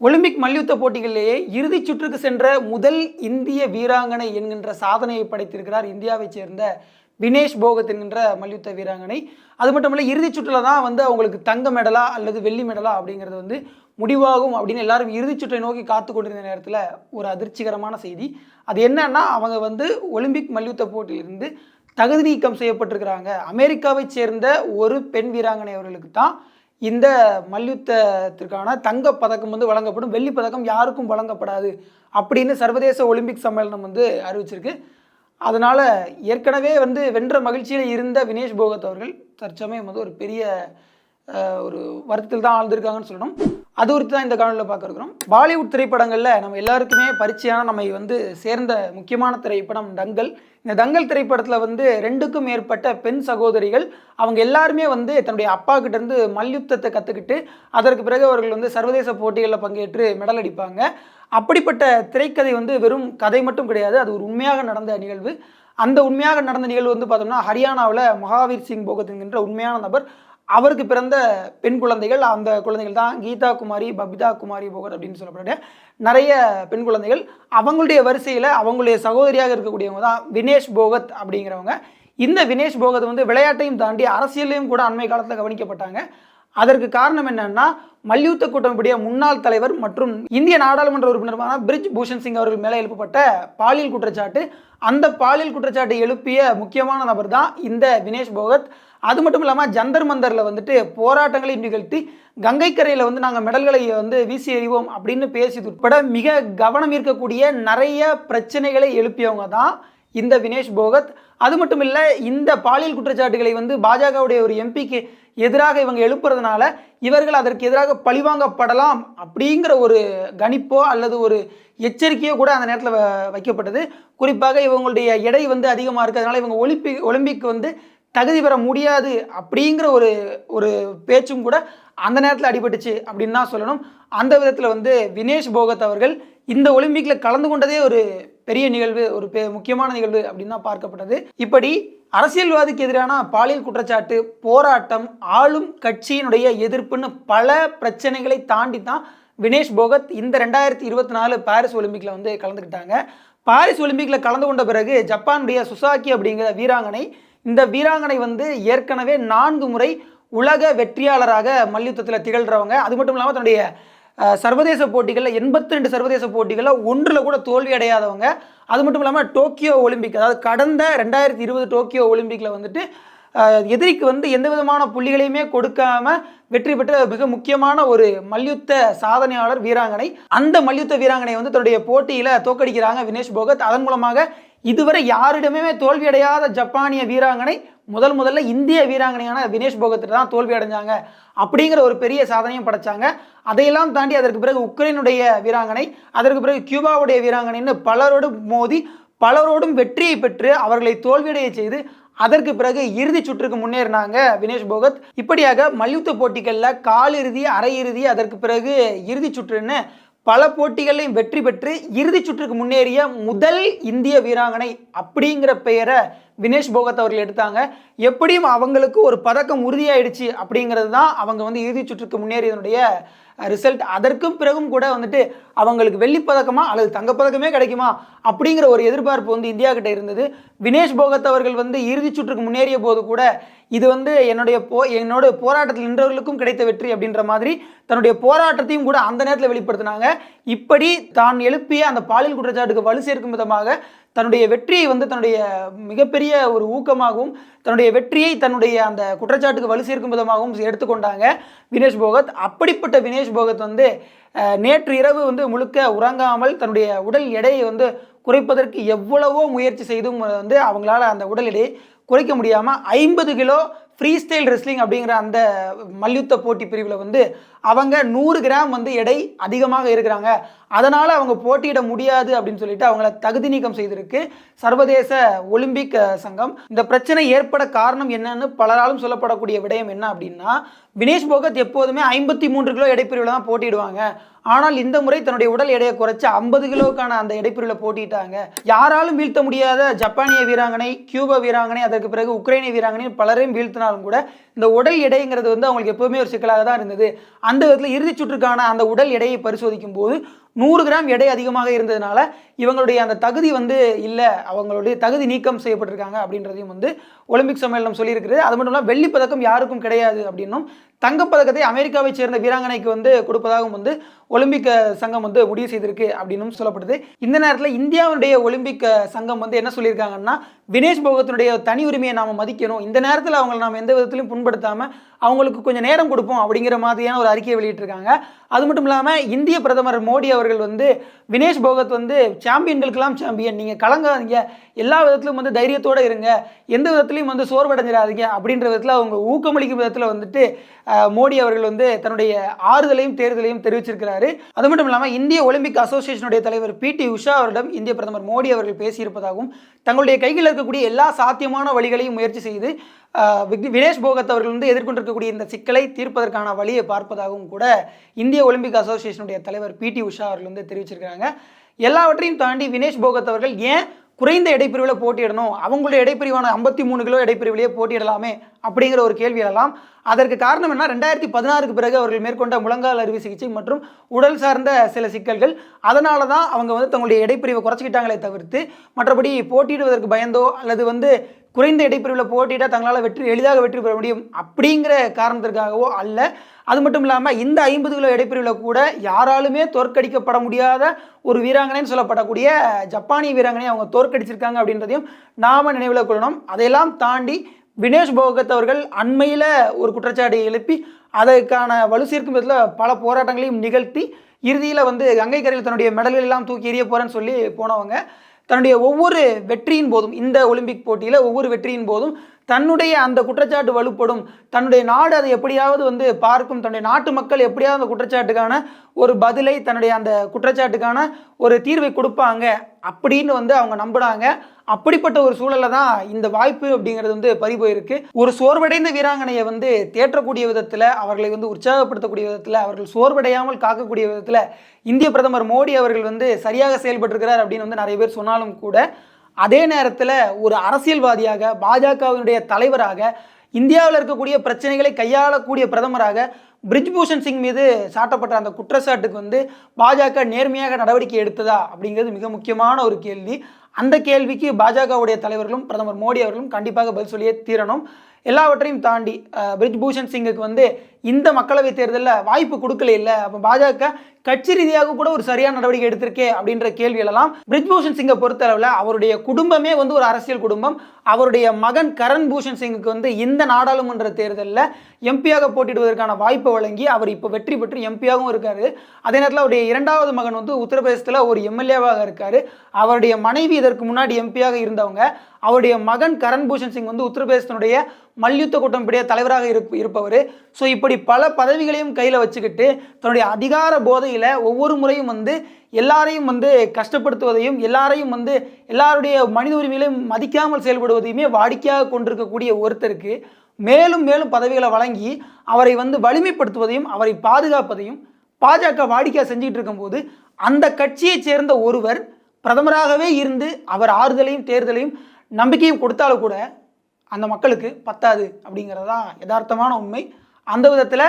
Olympic மல்யுத்த போட்டிகளிலேயே இறுதிச் சுற்றுக்கு சென்ற முதல் இந்திய வீராங்கனை என்கின்ற சாதனையை படைத்திருக்கிறார் இந்தியாவைச் சேர்ந்த வினேஷ் போகத் என்கின்ற மல்யுத்த வீராங்கனை. அது மட்டும் இல்லை இறுதிச் சுற்றில் தான் வந்து அவங்களுக்கு தங்க மெடலா அல்லது வெள்ளி மெடலா அப்படிங்கிறது வந்து முடிவாகும் அப்படின்னு எல்லாரும் இறுதிச் சுற்றை நோக்கி காத்து கொண்டிருந்த நேரத்தில் ஒரு அதிர்ச்சிகரமான செய்தி. அது என்னன்னா அவங்க வந்து ஒலிம்பிக் மல்யுத்த போட்டியிலிருந்து தகுதி நீக்கம் செய்யப்பட்டிருக்கிறாங்க. அமெரிக்காவைச் சேர்ந்த ஒரு பெண் வீராங்கனை அவர்களுக்கு தான் இந்த மல்யுத்தத்திற்கான தங்கப் பதக்கம் வந்து வழங்கப்படும். வெள்ளி பதக்கம் யாருக்கும் வழங்கப்படாது அப்படின்னு சர்வதேச ஒலிம்பிக் சம்மேளனம் வந்து அறிவிச்சிருக்கு. அதனால் ஏற்கனவே வந்து வென்ற மகிழ்ச்சியில் இருந்த வினேஷ் போகத் அவர்கள் தற்சமயம் வந்து ஒரு பெரிய ஒரு வருத்தத்தில் தான் ஆழ்ந்திருக்காங்கன்னு சொல்லணும். அது குறித்து தான் இந்த காணொலியில் பார்க்க இருக்கிறோம். பாலிவுட் திரைப்படங்களில் நம்ம எல்லாருக்குமே பரிச்சையான நம்ம வந்து சேர்ந்த முக்கியமான திரைப்படம் டங்கல் இந்த தங்கல் திரைப்படத்தில் வந்து ரெண்டுக்கும் மேற்பட்ட பெண் சகோதரிகள் அவங்க எல்லாருமே வந்து தன்னுடைய அப்பா கிட்டேருந்து மல்யுத்தத்தை கற்றுக்கிட்டு அதற்கு பிறகு அவர்கள் வந்து சர்வதேச போட்டிகளில் பங்கேற்று மெடல் அடிப்பாங்க. அப்படிப்பட்ட திரைக்கதை வந்து வெறும் கதை மட்டும் கிடையாது அது ஒரு உண்மையாக நடந்த நிகழ்வு. அந்த உண்மையாக நடந்த நிகழ்வு வந்து பார்த்தோம்னா ஹரியானாவில் மகாவீர் சிங் போகத் என்கின்ற உண்மையான நபர் அவருக்கு பிறந்த பெண் குழந்தைகள் அந்த குழந்தைகள் தான் கீதா குமாரி பபிதா குமாரி போகத் அப்படின்னு சொல்லப்பட்ட நிறைய பெண் குழந்தைகள். அவங்களுடைய வரிசையில் அவங்களுடைய சகோதரியாக இருக்கக்கூடியவங்க தான் வினேஷ் போகத் அப்படிங்கிறவங்க. இந்த வினேஷ் போகத் வந்து விளையாட்டையும் தாண்டி அரசியலையும் கூட அண்மை காலத்தில் கவனிக்கப்பட்டாங்க. அதற்கு காரணம் என்னன்னா மல்யுத்த கூட்டமைப்புடைய முன்னாள் தலைவர் மற்றும் இந்திய நாடாளுமன்ற உறுப்பினருமான பிரிஜ் பூஷன் சிங் அவர்கள் மேலே எழுப்பப்பட்ட பாலியல் குற்றச்சாட்டு. அந்த பாலியல் குற்றச்சாட்டை எழுப்பிய முக்கியமான நபர் தான் இந்த வினேஷ் போகத். அது மட்டும் இல்லாமல் ஜந்தர் மந்தரில் வந்துட்டு போராட்டங்களை நிகழ்த்தி கங்கை கரையில் வந்து நாங்கள் மெடல்களை வந்து வீசி எறிவோம் அப்படின்னு பேசியது உட்பட மிக கவனம் ஈர்க்கக்கூடிய நிறைய பிரச்சனைகளை எழுப்பியவங்க தான் இந்த வினேஷ் போகத். அது மட்டும் இல்லை இந்த பாலியல் குற்றச்சாட்டுகளை வந்து பாஜகவுடைய ஒரு எம்பிக்கு எதிராக இவங்க எழுப்புறதுனால இவர்கள் அதற்கு எதிராக பழிவாங்கப்படலாம் அப்படிங்கிற ஒரு கணிப்போ அல்லது ஒரு எச்சரிக்கையோ கூட அந்த நேரத்தில் வைக்கப்பட்டது. குறிப்பாக இவங்களுடைய எடை வந்து அதிகமாக இருக்கிறதுனால இவங்க ஒலிம்பிக் ஒலிம்பிக் வந்து தகுதி பெற முடியாது அப்படிங்கிற ஒரு ஒரு பேச்சும் கூட அந்த நேரத்தில் அடிபட்டுச்சு அப்படின்னு தான் சொல்லணும். அந்த விதத்தில் வந்து வினேஷ் போகத் அவர்கள் இந்த ஒலிம்பிக்கில் கலந்து கொண்டதே ஒரு பெரிய நிகழ்வு ஒரு பெ முக்கியமான நிகழ்வு அப்படின்னு தான் பார்க்கப்பட்டது. இப்படி அரசியல்வாதிக்கு எதிரான பாலியல் குற்றச்சாட்டு போராட்டம் ஆளும் கட்சியினுடைய எதிர்ப்புன்னு பல பிரச்சனைகளை தாண்டி தான் வினேஷ் போகத் இந்த ரெண்டாயிரத்தி இருபத்தி நாலு பாரிஸ் ஒலிம்பிக்கில் வந்து கலந்துக்கிட்டாங்க. பாரிஸ் ஒலிம்பிக்கில் கலந்து கொண்ட பிறகு ஜப்பானுடைய சுசாக்கி அப்படிங்கிற வீராங்கனை இந்த வீராங்கனை வந்து ஏற்கனவே நான்கு முறை உலக வெற்றியாளராக மல்யுத்தத்தில் திகழ்கிறவங்க அது மட்டும் இல்லாமல் தன்னுடைய சர்வதேச போட்டிகளில் எண்பத்தி ரெண்டு சர்வதேச போட்டிகளில் ஒன்றில் கூட தோல்வி அடையாதவங்க. அது மட்டும் இல்லாமல் டோக்கியோ ஒலிம்பிக் அதாவது கடந்த ரெண்டாயிரத்தி இருபது டோக்கியோ ஒலிம்பிக்கில் வந்துட்டு எதிரிக்கு வந்து எந்த விதமான புள்ளிகளையுமே கொடுக்காம வெற்றி பெற்ற மிக முக்கியமான ஒரு மல்யுத்த சாதனையாளர் வீராங்கனை. அந்த மல்யுத்த வீராங்கனை வந்து தன்னுடைய போட்டியில் தோக்கடிக்கிறாங்க வினேஷ் போகத். அதன் மூலமாக இதுவரை யாரிடமே தோல்வி அடையாத ஜப்பானிய வீராங்கனை முதல் முதல்ல இந்திய வீராங்கனையான வினேஷ் போகத்திட்ட தான் தோல்வி அடைஞ்சாங்க அப்படிங்கிற ஒரு பெரிய சாதனையும் படைச்சாங்க. அதையெல்லாம் தாண்டி அதற்கு பிறகு உக்ரைனுடைய வீராங்கனை அதற்கு பிறகு கியூபாவுடைய வீராங்கனைன்னு பலரோடு மோதி பலரோடும் வெற்றியை பெற்று அவர்களை தோல்வியடைய செய்து அதற்கு பிறகு இறுதி சுற்றுக்கு முன்னேறினாங்க வினேஷ் போகத். இப்படியாக மல்யுத்த போட்டிகளில் காலிறுதி அரையிறுதி அதற்கு பிறகு இறுதி சுற்றுன்னு பல போட்டிகளையும் வெற்றி பெற்று இறுதி சுற்றுக்கு முன்னேறிய முதல் இந்திய வீராங்கனை அப்படிங்கிற பெயரை வினேஷ் போகத் அவர்கள் எடுத்தாங்க. எப்படியும் அவங்களுக்கு ஒரு பதக்கம் உறுதியாயிடுச்சு அப்படிங்கிறது தான் அவங்க வந்து இறுதிச் சுற்றுக்கு முன்னேறியதனுடைய ரிசல்ட் அதற்கும் பிறகும் கூட வந்துட்டு அவங்களுக்கு வெள்ளிப்பதக்கமா அல்லது தங்கப்பதக்கமே கிடைக்குமா அப்படிங்கிற ஒரு எதிர்பார்ப்பு வந்து இந்தியா கிட்ட இருந்தது. வினேஷ் போகத் அவர்கள் வந்து இறுதிச் சுற்றுக்கு முன்னேறிய போது கூட இது வந்து என்னுடைய போ என்னோட போராட்டத்தில் நின்றவர்களுக்கும் கிடைத்த வெற்றி அப்படின்ற மாதிரி தன்னுடைய போராட்டத்தையும் கூட அந்த நேரத்தில் வெளிப்படுத்தினாங்க. இப்படி தான் எழுப்பிய அந்த பாலியல் குற்றச்சாட்டுக்கு வலு சேர்க்கும் விதமாக தன்னுடைய வெற்றியை வந்து தன்னுடைய மிகப்பெரிய ஒரு ஊக்கமாகவும் தன்னுடைய வெற்றியை தன்னுடைய அந்த குற்றச்சாட்டுக்கு வலு சேர்க்கும் விதமாகவும் எடுத்துக்கொண்டாங்க வினேஷ் போகத். அப்படிப்பட்ட வினேஷ் போகத் வந்து நேற்று இரவு வந்து முழுக்க உறங்காமல் தன்னுடைய உடல் எடையை வந்து குறைப்பதற்கு எவ்வளவோ முயற்சி செய்தும் வந்து அவங்களால அந்த உடல் எடையை குறைக்க முடியாமல் ஐம்பது கிலோ ஃப்ரீ ஸ்டைல் ரெஸ்லிங் அப்படிங்கிற அந்த மல்யுத்த போட்டி பிரிவில் வந்து அவங்க நூறு கிராம் வந்து எடை அதிகமாக இருக்கிறாங்க. அதனால் அவங்க போட்டியிட முடியாது அப்படின்னு சொல்லிட்டு அவங்கள தகுதி நீக்கம் செய்திருக்கு. சர்வதேச ஒலிம்பிக் சங்கம். இந்த பிரச்சனை ஏற்பட காரணம் என்னன்னு பலராலும் சொல்லப்படக்கூடிய விடயம் என்ன அப்படின்னா வினேஷ் போகத் எப்போதுமே ஐம்பத்தி மூன்று கிலோ எடைப்பிரிவில் தான் போட்டிடுவாங்க ஆனால் இந்த முறை தன்னுடைய உடல் எடையை குறைச்சி ஐம்பது கிலோவுக்கான அந்த எடைப்பிரிவில் போட்டிட்டாங்க. யாராலும் வீழ்த்த முடியாத ஜப்பானிய வீராங்கனை கியூபா வீராங்கனை அதற்கு பிறகு உக்ரைனிய வீராங்கனை பலரையும் வீழ்த்தினாலும் கூட இந்த உடல் எடைங்கிறது வந்து அவங்களுக்கு எப்பவுமே ஒரு சிக்கலாக தான் இருந்தது. அந்த விதத்தில் இறுதிச் சுற்றுக்கான அந்த உடல் எடையை பரிசோதிக்கும் போது நூறு கிராம் எடை அதிகமாக இருந்ததுனால இவங்களுடைய அந்த தகுதி வந்து இல்லை அவங்களுடைய தகுதி நீக்கம் செய்யப்பட்டிருக்காங்க அப்படின்றதையும் வந்து ஒலிம்பிக் சம்மேளனம் சொல்லியிருக்கிறது. அது மட்டும் இல்லாமல் வெள்ளிப் பதக்கம் யாருக்கும் கிடையாது அப்படின்னும் தங்கப்பதக்கத்தை அமெரிக்காவை சேர்ந்த வீராங்கனைக்கு வந்து கொடுப்பதாகவும் வந்து ஒலிம்பிக் சங்கம் வந்து முடிவு செய்திருக்கு அப்படின்னும் சொல்லப்படுது. இந்த நேரத்தில் இந்தியாவுடைய ஒலிம்பிக் சங்கம் வந்து என்ன சொல்லியிருக்காங்கன்னா வினேஷ் போகத்தினுடைய தனி உரிமையை நாம் மதிக்கணும். இந்த நேரத்தில் அவங்களை நாம் எந்த விதத்திலையும் புண்படுத்தாமல் அவங்களுக்கு கொஞ்சம் நேரம் கொடுப்போம் அப்படிங்கிற மாதிரியான ஒரு அறிக்கையை வெளியிட்டிருக்காங்க. அது மட்டும் இல்லாமல் இந்திய பிரதமர் மோடி அவர்கள் வந்து வினேஷ் போகத் வந்து சாம்பியன்களுக்கெல்லாம் சாம்பியன். நீங்கள் கலங்காதீங்க. எல்லா விதத்திலும் வந்து தைரியத்தோடு இருங்க. எந்த விதத்திலையும் வந்து சோர்வடைஞ்சிடாதீங்க அப்படின்ற விதத்தில் அவங்க ஊக்கமளிக்கும் விதத்தில் வந்துட்டு மோடி அவர்கள் வந்து தன்னுடைய ஆறுதலையும் தேர்தலையும் தெரிவிச்சிருக்கிறாரு. அது மட்டும் இல்லாமல் இந்திய ஒலிம்பிக் அசோசியேஷனுடைய தலைவர் பிடி உஷா அவரிடம் இந்திய பிரதமர் மோடி அவர்கள் பேசியிருப்பதாகவும் தங்களுடைய கையில் இருக்கக்கூடிய எல்லா சாத்தியமான வழிகளையும் முயற்சி செய்து விக்- வினேஷ் போகத் அவர்கள் வந்து எதிர்கொண்டிருக்கக்கூடிய இந்த சிக்கலை தீர்ப்பதற்கான வழியை பார்ப்பதாகவும் கூட இந்திய ஒலிம்பிக் அசோசியேஷனுடைய தலைவர் பிடி உஷா அவர்கள் வந்து தெரிவிச்சிருக்கிறாங்க. எல்லாவற்றையும் தாண்டி வினேஷ் போகத் அவர்கள் ஏன் குறைந்த இடைப்பிரிவில் போட்டியிடணும். அவங்களுடைய இடைப்பிரிவான ஐம்பத்தி மூணு கிலோ இடைப்பிரிவிலேயே போட்டியிடலாமே அப்படிங்கிற ஒரு கேள்வி எழலாம். அதற்கு காரணம் என்ன? ரெண்டாயிரத்தி பதினாறுக்கு பிறகு அவர்கள் மேற்கொண்ட முழங்கால் அறுவை சிகிச்சை மற்றும் உடல் சார்ந்த சில சிக்கல்கள். அதனால தான் அவங்க வந்து தங்களுடைய இடைப்பிரிவை குறைச்சிக்கிட்டாங்களே தவிர்த்து மற்றபடி போட்டியிடுவதற்கு பயந்தோ அல்லது வந்து குறைந்த இடைப்பிரிவில் போட்டியிட தங்களால் வெற்றி எளிதாக வெற்றி பெற முடியும் அப்படிங்கிற காரணத்திற்காகவோ அல்ல. அது மட்டும் இல்லாமல் இந்த ஐம்பது கிலோ இடைப்பிரிவில் கூட யாராலுமே தோற்கடிக்கப்பட முடியாத ஒரு வீராங்கனைன்னு சொல்லப்படக்கூடிய ஜப்பானிய வீராங்கனை அவங்க தோற்கடிச்சிருக்காங்க அப்படின்றதையும் நாம் நினைவில் கொள்ளணும். அதையெல்லாம் தாண்டி வினேஷ் போகத் அவர்கள் அண்மையில் ஒரு குற்றச்சாட்டை எழுப்பி அதற்கான வலு சேர்க்கும் விதத்தில் பல போராட்டங்களையும் நிகழ்த்தி இறுதியில் வந்து கங்கை கரையில் தன்னுடைய மெடல்கள் எல்லாம் தூக்கி எறிய போகிறேன்னு சொல்லி போனவங்க. தன்னுடைய ஒவ்வொரு வெற்றியின் போதும் இந்த ஒலிம்பிக் போட்டியில் ஒவ்வொரு வெற்றியின் போதும் தன்னுடைய அந்த குற்றச்சாட்டு வலுப்படும். தன்னுடைய நாடு அதை எப்படியாவது வந்து பார்க்கும் தன்னுடைய நாட்டு மக்கள் எப்படியாவது அந்த குற்றச்சாட்டுக்கான ஒரு பதிலை தன்னுடைய அந்த குற்றச்சாட்டுக்கான ஒரு தீர்வை கொடுப்பாங்க அப்படின்னு வந்து அவங்க நம்புனாங்க அப்படிப்பட்ட ஒரு சூழல்ல தான் இந்த வாய்ப்பு அப்படிங்கிறது வந்து பறி போயிருக்கு. ஒரு சோர்வடைந்த வீராங்கனையை வந்து தேற்றக்கூடிய விதத்தில் அவர்களை வந்து உற்சாகப்படுத்தக்கூடிய விதத்தில் அவர்கள் சோர்வடையாமல் காக்கக்கூடிய விதத்தில் இந்திய பிரதமர் மோடி அவர்கள் வந்து சரியாக செயல்பட்டிருக்கிறார் அப்படின்னு வந்து நிறைய பேர் சொன்னாலும் கூட அதே நேரத்தில் ஒரு அரசியல்வாதியாக பாஜகவினுடைய தலைவராக இந்தியாவில் இருக்கக்கூடிய பிரச்சனைகளை கையாளக்கூடிய பிரதமராக பிரிஜ்பூஷன் சிங் மீது சாட்டப்பட்ட அந்த குற்றச்சாட்டுக்கு வந்து பாஜக நேர்மையாக நடவடிக்கை எடுத்ததா அப்படிங்கிறது மிக முக்கியமான ஒரு கேள்வி. அந்த கேள்விக்கு பாஜகவுடைய தலைவர்களும் பிரதமர் மோடி அவர்களும் கண்டிப்பாக பதில் சொல்லியே தீரணும். எல்லாவற்றையும் தாண்டி பிரிஜ் பூஷன் சிங்குக்கு வந்து இந்த மக்களவை தேர்தலில் வாய்ப்பு கொடுக்கல இல்லை. அப்போ பாஜக கட்சி ரீதியாக கூட ஒரு சரியான நடவடிக்கை எடுத்திருக்கே அப்படின்ற கேள்வி எழலாம். பிரிஜ்பூஷன் சிங்கை பொறுத்தளவில் அவருடைய குடும்பமே வந்து ஒரு அரசியல் குடும்பம். அவருடைய மகன் கரண் பூஷன் சிங்குக்கு வந்து இந்த நாடாளுமன்ற தேர்தலில் எம்பியாக போட்டிடுவதற்கான வாய்ப்பை வழங்கி அவர் இப்போ வெற்றி பெற்று எம்பியாகவும் இருக்காரு. அதே நேரத்தில் அவருடைய இரண்டாவது மகன் வந்து உத்தரப்பிரதேசத்தில் ஒரு எம்எல்ஏவாக இருக்காரு. அவருடைய மனைவி இதற்கு முன்னாடி எம்பியாக இருந்தவங்க. அவருடைய மகன் கரண் பூஷன் சிங் வந்து உத்தரப்பிரதேசத்தினுடைய மல்யுத்த கூட்டமைப்புடைய தலைவராக இருப் இருப்பவர். ஸோ இப்படி பல பதவிகளையும் கையில் வச்சுக்கிட்டு தன்னுடைய அதிகார போதையில் ஒவ்வொரு முறையும் வந்து எல்லாரையும் வந்து கஷ்டப்படுத்துவதையும் எல்லாரையும் வந்து எல்லாருடைய மனித உரிமைகளையும் மதிக்காமல் செயல்படுவதையுமே வாடிக்கையாக கொண்டிருக்கக்கூடிய ஒருத்தருக்கு மேலும் மேலும் பதவிகளை வழங்கி அவரை வந்து வலிமைப்படுத்துவதையும் அவரை பாதுகாப்பதையும் பாஜக வாடிக்கையாக செஞ்சுக்கிட்டு இருக்கும்போது அந்த கட்சியைச் சேர்ந்த ஒருவர் பிரதமராகவே இருந்து அவர் ஆறுதலையும் தேர்தலையும் நம்பிக்கையும் கொடுத்தாலும் கூட அந்த மக்களுக்கு பத்தாது அப்படிங்கிறது தான் யதார்த்தமான உண்மை. அந்த விதத்தில்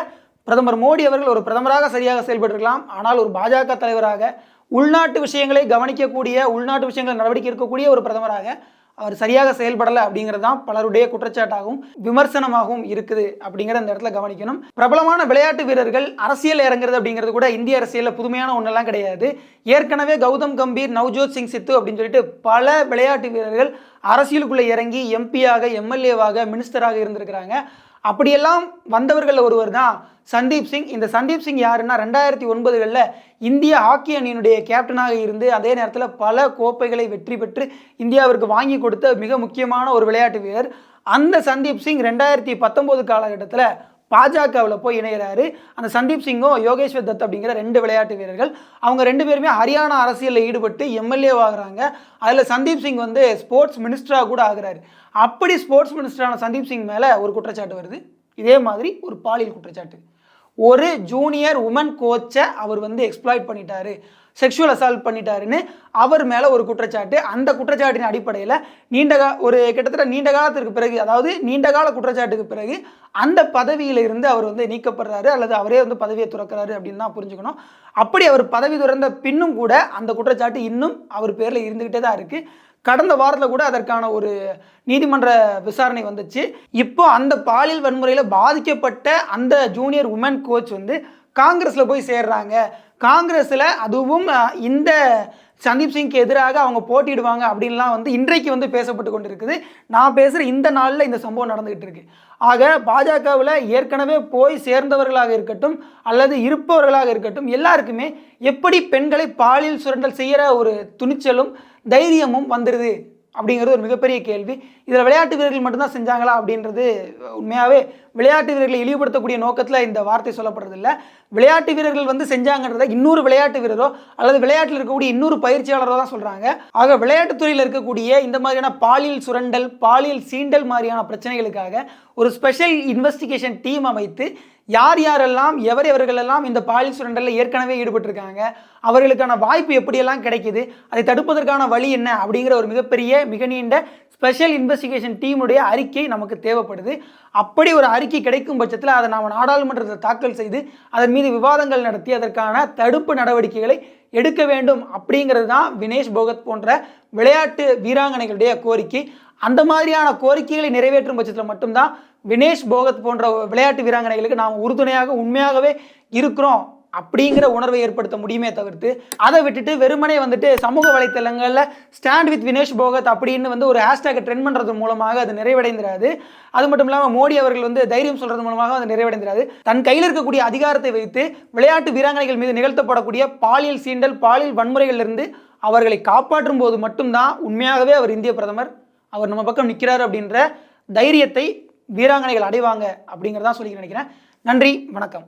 பிரதமர் மோடி அவர்கள் ஒரு பிரதமராக சரியாக செயல்பட்டிருக்கலாம். ஆனால் ஒரு பாஜக தலைவராக உள்நாட்டு விஷயங்களை கவனிக்கக்கூடிய உள்நாட்டு விஷயங்களை நடவடிக்கை இருக்கக்கூடிய ஒரு பிரதமராக அவர் சரியாக செயல்படலை அப்படிங்கிறது தான் பலருடைய குற்றச்சாட்டாகவும் விமர்சனமாகவும் இருக்குது அப்படிங்கிற இந்த இடத்துல கவனிக்கணும். பிரபலமான விளையாட்டு வீரர்கள் அரசியல் இறங்குறது அப்படிங்கிறது கூட இந்திய அரசியலில் புதுமையான ஒன்றெல்லாம் கிடையாது. ஏற்கனவே கௌதம் கம்பீர் நவ்ஜோத் சிங் சித்து அப்படின்னு சொல்லிட்டு பல விளையாட்டு வீரர்கள் அரசியலுக்குள்ளே இறங்கி எம்பியாக எம்எல்ஏவாக மினிஸ்டராக இருந்திருக்கிறாங்க. அப்படியெல்லாம் வந்தவர்களில் ஒருவர் தான் சந்தீப் சிங். இந்த சந்தீப் சிங் யாருன்னா ரெண்டாயிரத்தி ஒன்பதுகளில் இந்திய ஹாக்கி அணியினுடைய கேப்டனாக இருந்து அதே நேரத்தில் பல கோப்பைகளை வெற்றி பெற்று இந்தியாவிற்கு வாங்கி கொடுத்த மிக முக்கியமான ஒரு விளையாட்டு வீரர். அந்த சந்தீப் சிங் ரெண்டாயிரத்தி பத்தொம்போது காலகட்டத்தில் பாஜகவில் போய் இணைகிறாரு அந்த சந்தீப் சிங்கும் யோகேஸ்வர் தத் அப்படிங்கிற ரெண்டு விளையாட்டு வீரர்கள். அவங்க ரெண்டு பேருமே ஹரியானா அரசியலில் ஈடுபட்டு எம்எல்ஏ ஆகுறாங்க அதில் சந்தீப் சிங் வந்து ஸ்போர்ட்ஸ் மினிஸ்டராக கூட ஆகுறாரு. அப்படி ஸ்போர்ட்ஸ் மினிஸ்டரான சந்தீப் சிங் மேலே ஒரு குற்றச்சாட்டு வருது. இதே மாதிரி ஒரு பாலியல் குற்றச்சாட்டு. ஒரு ஜூனியர் உமன் கோச்சை அவர் வந்து எக்ஸ்ப்ளாய்ட் பண்ணிட்டாரு. செக்ஷுவல் அசால்ட் பண்ணிட்டாருன்னு அவர் மேலே ஒரு குற்றச்சாட்டு. அந்த குற்றச்சாட்டின் அடிப்படையில் நீண்ட கா ஒரு கிட்டத்தட்ட நீண்ட காலத்திற்கு பிறகு அதாவது நீண்ட கால குற்றச்சாட்டுக்கு பிறகு அந்த பதவியில் இருந்து அவர் வந்து நீக்கப்படுறாரு அல்லது அவரே வந்து பதவியை துறக்கிறாரு அப்படின்னு தான் புரிஞ்சுக்கணும். அப்படி அவர் பதவி துறந்த பின்னும் கூட அந்த குற்றச்சாட்டு இன்னும் அவர் பேரில் இருந்துக்கிட்டே தான் இருக்குது கடந்த வாரத்தில் கூட அதற்கான ஒரு நீதிமன்ற விசாரணை வந்துச்சு. இப்போ அந்த பாலியல் வன்முறையில் பாதிக்கப்பட்ட அந்த ஜூனியர் உமன் கோச் வந்து காங்கிரஸில் போய் சேர்றாங்க. காங்கிரஸில் அதுவும் இந்த சந்தீப் சிங்க்கு எதிராக அவங்க போட்டிடுவாங்க அப்படின்லாம் வந்து இன்றைக்கு வந்து பேசப்பட்டு கொண்டு இருக்குது நான் பேசுகிற இந்த நாளில் இந்த சம்பவம் நடந்துகிட்டு இருக்கு. ஆக பாஜகவில் ஏற்கனவே போய் சேர்ந்தவர்களாக இருக்கட்டும் அல்லது இருப்பவர்களாக இருக்கட்டும் எல்லாருக்குமே எப்படி பெண்களை பாலியல் சுரண்டல் செய்கிற ஒரு துணிச்சலும் தைரியமும் வந்துடுது அப்படிங்கிறது ஒரு மிகப்பெரிய கேள்வி. இதில் விளையாட்டு வீரர்கள் மட்டும்தான் செஞ்சாங்களா அப்படின்றது உண்மையாகவே விளையாட்டு வீரர்களை இழிவுபடுத்தக்கூடிய நோக்கத்தில் இந்த வார்த்தை சொல்லப்படுறதில்ல. விளையாட்டு வீரர்கள் வந்து செஞ்சாங்கன்றத இன்னொரு விளையாட்டு வீரரோ அல்லது விளையாட்டில் இருக்கக்கூடிய இன்னொரு பயிற்சியாளரோ தான் சொல்கிறாங்க ஆக விளையாட்டுத்துறையில் இருக்கக்கூடிய இந்த மாதிரியான பாலியல் சுரண்டல் பாலியல் சீண்டல் மாதிரியான பிரச்சனைகளுக்காக ஒரு ஸ்பெஷல் இன்வெஸ்டிகேஷன் டீம் அமைத்து யார் யாரெல்லாம் எவர் எவர்களெல்லாம் இந்த பாலியல் சுரண்டலில் ஏற்கனவே ஈடுபட்டிருக்காங்க அவர்களுக்கான வாய்ப்பு எப்படியெல்லாம் கிடைக்குது அதை தடுப்பதற்கான வழி என்ன அப்படிங்கிற ஒரு மிகப்பெரிய மிக நீண்ட ஸ்பெஷல் இன்வெஸ்டிகேஷன் டீமுடைய அறிக்கை நமக்கு தேவைப்படுது. அப்படி ஒரு அறிக்கை கிடைக்கும் பட்சத்தில் அதை நாம் நாடாளுமன்றத்தில் தாக்கல் செய்து அதன் மீது விவாதங்கள் நடத்தி அதற்கான தடுப்பு நடவடிக்கைகளை எடுக்க வேண்டும் அப்படிங்கிறது தான் வினேஷ் போகத் போன்ற விளையாட்டு வீராங்கனைகளுடைய கோரிக்கை. அந்த மாதிரியான கோரிக்கைகளை நிறைவேற்றும் பட்சத்தில் மட்டும்தான் வினேஷ் போகத் போன்ற விளையாட்டு வீராங்கனைகளுக்கு நாம் உறுதுணையாக உண்மையாகவே இருக்கிறோம். அப்படிங்கிற உணர்வை ஏற்படுத்த முடியுமே தவிர்த்து அதை விட்டுட்டு வெறுமனே வந்துட்டு சமூக வலைத்தளங்களில் ஸ்டாண்ட் வித் வினேஷ் போகத் அப்படின்னு வந்து ஒரு ஹேஷ்டேக்கை ட்ரெண்ட் பண்ணுறது மூலமாக அது நிறைவடைந்திராது. அது மட்டும் இல்லாமல் மோடி அவர்கள் வந்து தைரியம் சொல்கிறது மூலமாக அது நிறைவடைந்திராது. தன் கையில் இருக்கக்கூடிய அதிகாரத்தை வைத்து விளையாட்டு வீராங்கனைகள் மீது நிகழ்த்தப்படக்கூடிய பாலியல் சீண்டல் பாலியல் வன்முறைகளிலிருந்து அவர்களை காப்பாற்றும் போது மட்டும்தான் உண்மையாகவே அவர் இந்திய பிரதமர் அவர் நம்ம பக்கம் நிற்கிறார் அப்படின்ற தைரியத்தை வீராங்கனைகள் அடைவாங்க அப்படிங்கிறதான் சொல்லி நினைக்கிறேன். நன்றி வணக்கம்.